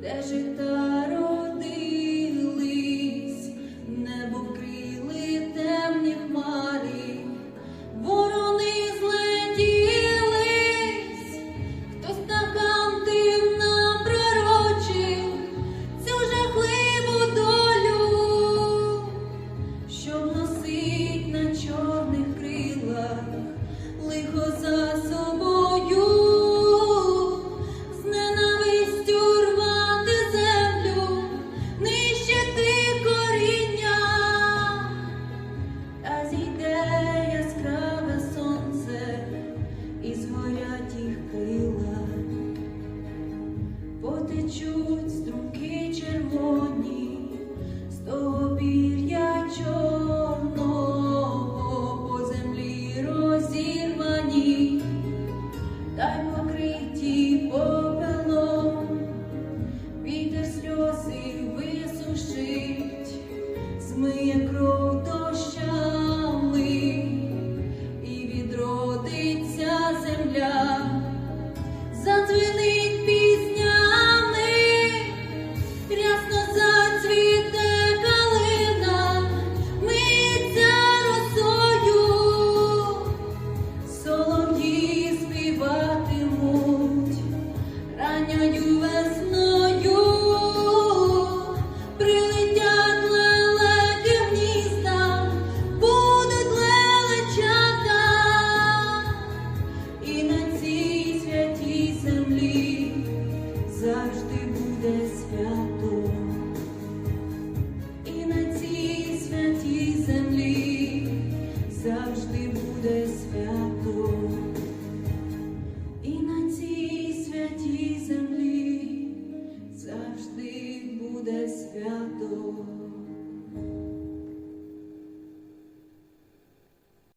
де жита родились, небо вкрили темні хмарі, ворони злетілись, хтось стакан дим напророчив цю жахливу долю? Що носить на чорних крилах лихо за й